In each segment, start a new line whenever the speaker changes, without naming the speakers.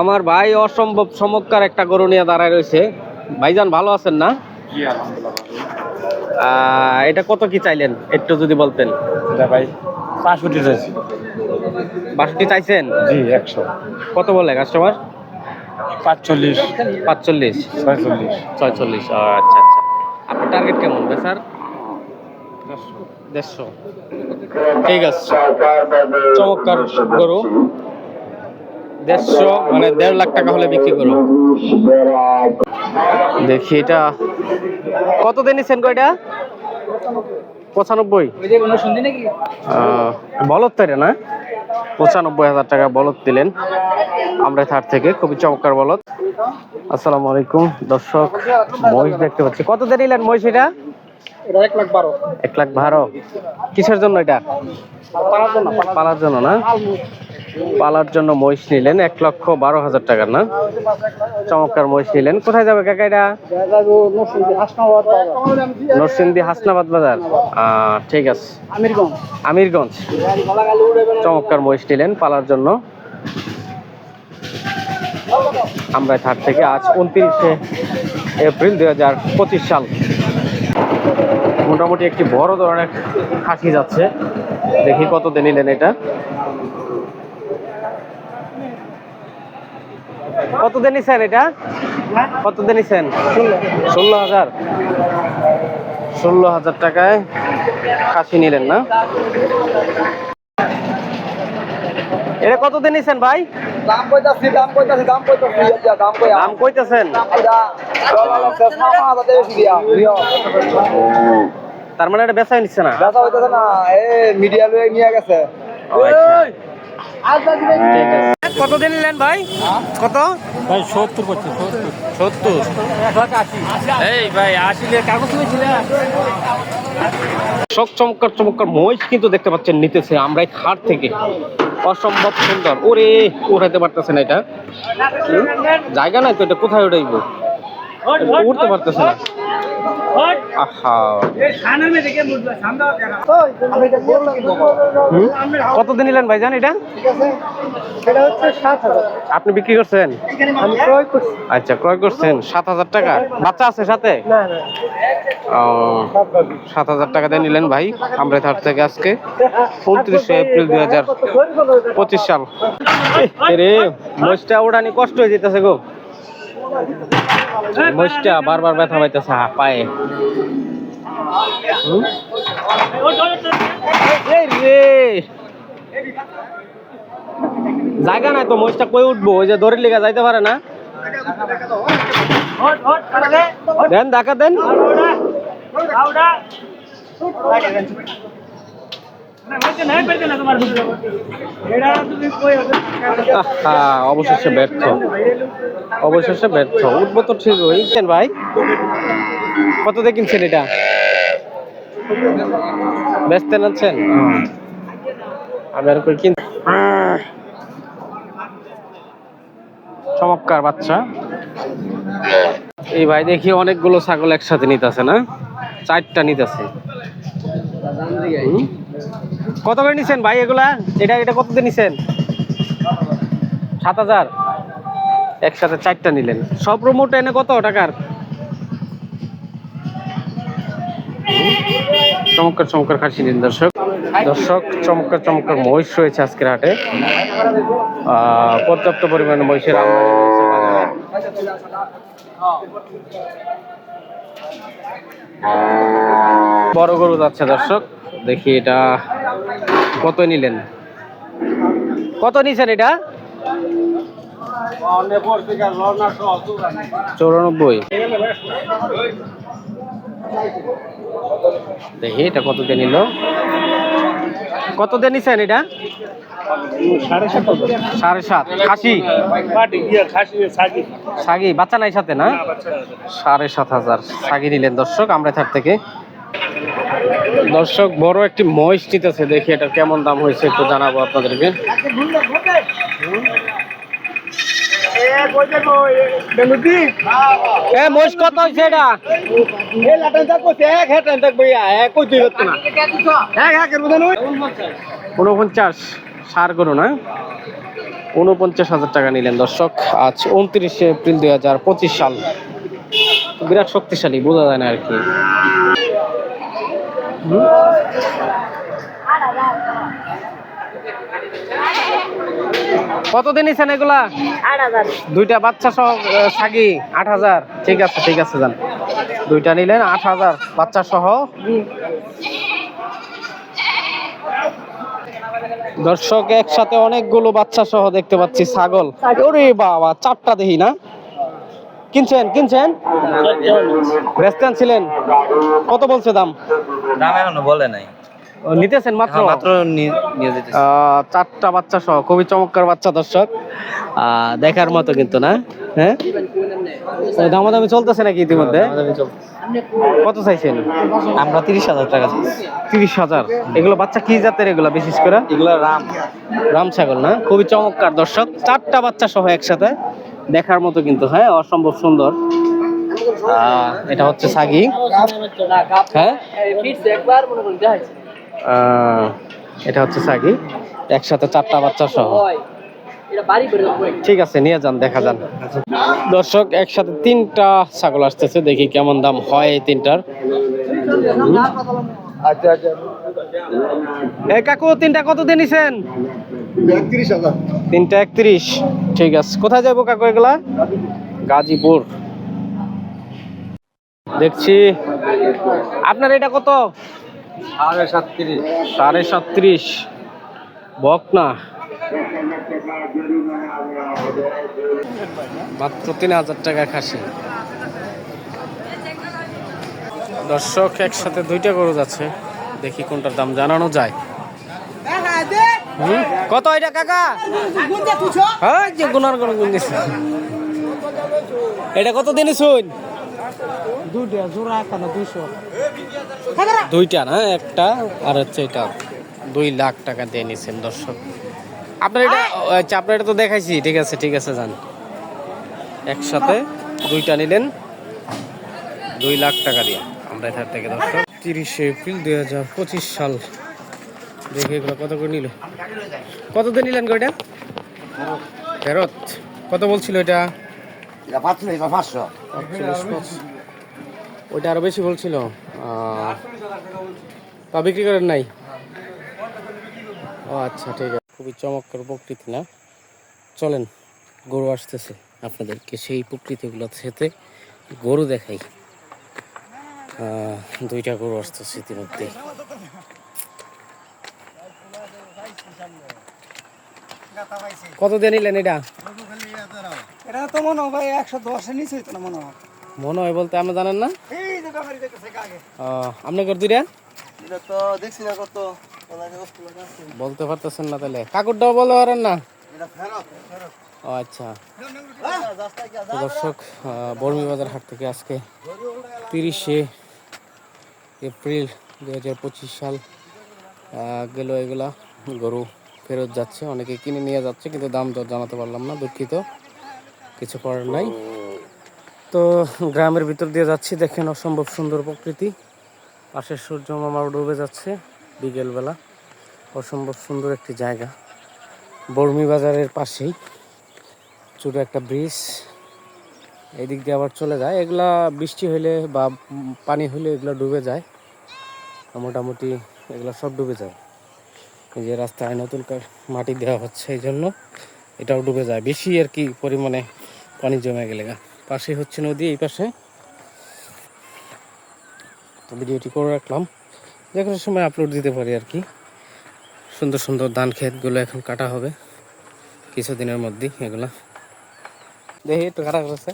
আমার ভাই অসম্ভব চমৎকার একটা গরু নিয়ে দাঁড়ায় রয়েছে। ভাইজান ভালো আছেন না? এটা কত কি চাইলেন? একটু যদি বলতেন।
ভাই চাইছি।
বাষট্টি চাইছেন?
জি একশো।
কত বলে কাস্টমার
পাঁচচল্লিশ।
পাঁচচল্লিশ।
ছয়চল্লিশ।
ছয়চল্লিশ আচ্ছা আচ্ছা। আপনার টার্গেট কেমন স্যার দেড়শো। ঠিক আছে। চমৎকার গরু। দেড়শো মানে দেড় লাখ টাকা হলে বিক্রি করো। দেখি এটা। কত দিন নিছেন কয়টা পঁচানব্বই। বলদ তো এটা না? পঁচানব্বই হাজার টাকা বলদ দিলেন। আমরা থার থেকে, খুবই চমৎকার বলদ। আসসালামু আলাইকুম, দর্শক, মহিষ দেখতে পাচ্ছি। কত দিয়ে নিলেন মহিষ এটা?
এক লাখ বারো।
কিসের জন্য এটা? পালার জন্য না? পালার জন্য মহিষ নিলেন এক লক্ষ বারো হাজার টাকার না? চমৎকার মহিষ নিলেন। কোথায় যাবে কাকা এটা? হাসনাবাদ বাজার। ঠিক আছে। আমিরগঞ্জ। চমৎকার মহিষ নিলেন পালার জন্য। আমরা থার থেকে আজ উনত্রিশে এপ্রিল দুই হাজার পঁচিশ সাল। মোটামুটি একটি বড় ধরনের খাসি যাচ্ছে। দেখি কত দিয়ে নিলেন এটা। কত দিয়ে নিছেন এটা? কত দিয়ে নিছেন ষোলো হাজার। ষোলো হাজার টাকায় খাসি নিলেন না? এটা কত দিয়ে নিছেন ভাই?
দাম কইতাছি দাম কইতাছি দাম কইতাছি দাম কই
দাম কইতেছেন? তার মানে এটা বেচাই নিচ্ছে না?
বেচা হইতাছে না এ মিডিয়া লয়ে নিয়ে গেছে।
আচ্ছা। ঠিক আছে। কত দিয়ে নিলেন ভাই? কত?
ভাই সত্তর করছে সত্তর।
এই ভাই আসলে কাগজ শখ চমৎকার চমৎকার মহিষ কিন্তু দেখতে পাচ্ছেন নিতেছে আমরা এই খাট থেকে। অসম্ভব সুন্দর। ওরে উঠাইতে পারতেছে না এটা। জায়গা নাই তো এটা কোথায় উঠাইব উঠতে পারতেছে না। আহা। হুম? কত দিন নিলেন ভাইজান এটা?
এটা হচ্ছে সাত হাজার।
আপনি বিক্রি করছেন?
আমি ক্রয় করছি।
আচ্ছা ক্রয় করছেন? সাত হাজার টাকা? বাচ্চা আছে সাথে?
না না।
সাত হাজার টাকা দিয়ে নিলেন ভাই আমরা থার থেকে আজকে। উনত্রিশে এপ্রিল দুই হাজার পঁচিশ সাল। রে মহিষটা ওড়ানি কষ্ট হয়ে যেতেছে গো। মহিষটা বারবার ব্যথা পাইতেছে হা পায়ে। হুম? এই রে! জায়গা নাই তো, মহিষটা কই উঠবো? ওই যে দড়ির লিগা যাইতে পারে না। দেন, দেখা দেন। অবশেষে ব্যর্থ। অবশেষে ব্যর্থ। উঠবো তো ঠিক হইছেন ভাই, কত দিয়ে কিনছেন এটা? ব্যস্ত নাচ্ছেন আমি আর কিন চমৎকার বাচ্চা। এই ভাই দেখি অনেকগুলো ছাগল একসাথে নিতেছে, না? চারটা নিতেছে? কত করে নিছেন ভাই এগুলা? এটা এটা কত দিয়ে নিছেন? সাত হাজার। একসাথে চারটা নিলেন। সব রুমোট এনে কত টাকার? চমৎকার চমৎকার খাসি নিন দর্শক। দর্শক, চমৎকার চমৎকার মহিষ রয়েছে আজকের হাটে। পর্যাপ্ত পরিমাণে মহিষের বড় গরু যাচ্ছে দর্শক, দেখি এটা কত নিলেন? কত নিছেন এটা? চৌরানব্বই। দেখি এটা কত দিয়ে নিল? কত দিয়ে নিছেন এটা?
সাড়ে সাত।
খাসি? সাগি। বাচ্চা নাই সাথে, না? সাড়ে সাত হাজার সাগি নিলেন দর্শক, আমরা এখান থেকে। দর্শক, বড় একটি মহিষ আছে দেখি এটা কেমন দাম হয়েছে একটু জানাব আপনাদেরকে। এ মহিষ কত হয়েছে এটা? উনপঞ্চাশ সার গরু না? উনপঞ্চাশ হাজার টাকা নিলেন দর্শক। আজ উনত্রিশে এপ্রিল দুই হাজার পঁচিশ সাল। বিরাট শক্তিশালী, বোঝা যায় না আর কি? কতদিন নিছেন এগুলা? দুইটা বাচ্চা সহ সাগি আট হাজার। ঠিক আছে ঠিক আছে যান দুইটা নিলেন আট হাজার বাচ্চা সহ। দর্শক একসাথে অনেকগুলো বাচ্চা সহ দেখতে পাচ্ছি ছাগল। ওরে বাবা চারটা দেখি না? কিনছেন কিনছেন? রেস্টুরেন্ট ছিলেন। কত বলছে দাম?
দাম এখনও বলে নাই।
নিতেছেন মাত্র?
মাত্র নিয়ে যেতে
আহ, চারটা বাচ্চা সহ খুবই চমৎকার বাচ্চা দর্শক। দেখার মতো কিন্তু না হ্যাঁ? দামাদামি চলতেছে নাকি ইতিমধ্যে? কত চাইছেন?
আমরা তিরিশ হাজার টাকা
তিরিশ হাজার। এগুলো বাচ্চা কি জাতের এগুলো বিশেষ করে?
এগুলো রাম।
রাম ছাগল না? খুবই চমৎকার দর্শক। চারটা বাচ্চা সহ একসাথে। দেখার মতো কিন্তু হ্যাঁ অসম্ভব সুন্দর। আহ, এটা হচ্ছে সাগি। হ্যাঁ? এটা হচ্ছে সাগি। একসাথে চারটা বাচ্চা সহ। ঠিক আছে, নিয়ে যান, দেখা যান। দর্শক, একসাথে তিনটা ছাগল আসতেছে, দেখি কেমন দাম হয় এই তিনটার। কাকু, তিনটা কত
একত্রিশ।
ঠিক আছে, কোথায় যাব কাকু এগুলা? গাজীপুর। দেখছি। আপনার এটা কত?
সাড়ে সাতত্রিশ।
সাড়ে সাতত্রিশ। বক না। মাত্র তিন হাজার টাকা খাসি। দর্শক, একসাথে দুইটা গরু যাচ্ছে। দেখি কোনটার দাম জানানো যায়? কত এটা, কাকা? হ্যাঁ যে গুনার গুণ দিছে। এটা কত দিন শুন দুইটা না, একটা, আর হচ্ছে এটা দুই লাখ টাকা দিয়ে নিছেন দর্শক। আপনার এটা আচ্ছা আপনার এটা তো দেখাইছি, ঠিক আছে ঠিক আছে, যান। একসাথে দুইটা নিলেন, দুই লাখ টাকা দিয়ে। আমরা এখান থেকে দর্শক, তিরিশে এপ্রিল দুই হাজার পঁচিশ সাল। দেখে এগুলো কত করে নিল। কত দিয়ে নিলেন গো এটা? ফেরত। কত বলছিল এটা?
পাঁচশো পাঁচশো।
আটচল্লিশ পাঁচ। ওইটা আরও বেশি বলছিল তা বিক্রি করেন নাই? ও আচ্ছা ঠিক আছে। খুবই চমৎকার প্রকৃতি না? চলেন, গরু আসতেছে আপনাদেরকে। সেই প্রকৃতিগুলোর সাথে গরু দেখাই। দুইটা গরু আসতেছে ইতিমধ্যে। কত দিয়ে নিলেন এটা?
এটা তো মনে হয় ভাই একশো দশের নিচে হইতো না মনে হয়।
মনে হয় বলতে আপনি জানেন না?
এই যে ব্যাপারই দেখতেছে আগে
আহ, আপনি কর দুইটা
এটা তো দেখছি না কত।
বলতে পারতেছেন না তাহলে। কাকুরটাও পারেন না?
এটা ফেরত ফেরত।
ও আচ্ছা। দর্শক আহ, বর্মি বাজার হাট থেকে আজকে তিরিশে এপ্রিল দু হাজার পঁচিশ সাল আহ, গেল এগুলা গরু ফেরত যাচ্ছে। অনেকে কিনে নিয়ে যাচ্ছে কিন্তু দাম দর জানাতে পারলাম না দুঃখিত। কিছু করার নাই। তো গ্রামের ভিতর দিয়ে যাচ্ছি দেখেন অসম্ভব সুন্দর প্রকৃতি। পাশের সূর্য মামা ডুবে যাচ্ছে বিকেলবেলা। অসম্ভব সুন্দর একটি জায়গা। বর্মি বাজারের পাশেই ছোট একটা ব্রিজ এদিক দিয়ে আবার চলে যায়। এগুলা বৃষ্টি হলে বা পানি হলে এগুলো ডুবে যায়। মোটামুটি এগুলো সব ডুবে যায়। এই যে রাস্তায় নতুন মাটি দেওয়া হচ্ছে এই জন্য এটাও ডুবে যায়। বেশি আর কি পরিমাণে পানি জমে গেলে গা। পাশে হচ্ছে নদী, এই পাশে। তো ভিডিওটি করে রাখলাম। যে কোনো সময় আপলোড দিতে পারি আর কি। সুন্দর সুন্দর ধান ক্ষেতগুলো এখন কাটা হবে। কিছুদিনের মধ্যেই এগুলা। দেখি, একটু কাটা করেছে।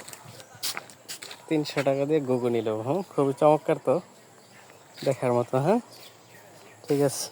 তিনশো টাকা দিয়ে গুগু নিল। হ্যাঁ খুবই চমৎকার তো। দেখার মতো হ্যাঁ? ঠিক আছে।